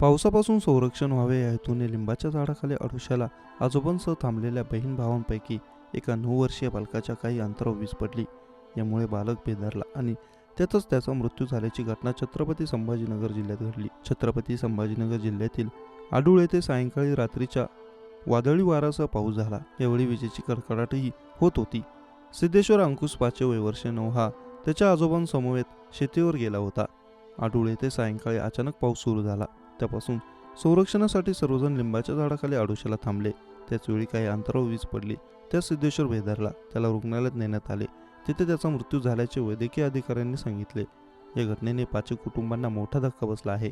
पावसापासून संरक्षण व्हावे या हेतूने लिंबाच्या झाडाखाली अडुशाला आजोबांसह थांबलेल्या बहीण भावांपैकी एका नऊ वर्षीय बालकाच्या काही अंतरावर वीज पडली. यामुळे बालक बेदारला आणि त्यातच त्याचा मृत्यू झाल्याची घटना छत्रपती संभाजीनगर जिल्ह्यात घडली. छत्रपती संभाजीनगर जिल्ह्यातील आडूळ येथे सायंकाळी रात्रीच्या वादळी वारासह पाऊस झाला. यावेळी विजेची कडकडाटही होत होती. सिद्धेश्वर अंकुश पाचे वय वर्ष नऊ हा त्याच्या आजोबांसमवेत शेतीवर गेला होता. आडूळ येथे सायंकाळी अचानक पाऊस सुरू झाला. त्यापासून संरक्षणासाठी सर्वजण लिंबाच्या झाडाखाली आडोशाला थांबले. त्याचवेळी काही अंतरावर वीज पडली. त्या सिद्धेश्वर भेदारला त्याला रुग्णालयात नेण्यात आले. तिथे त्याचा मृत्यू झाल्याचे वैद्यकीय अधिकाऱ्यांनी सांगितले. या घटनेने पाचही कुटुंबांना मोठा धक्का बसला आहे.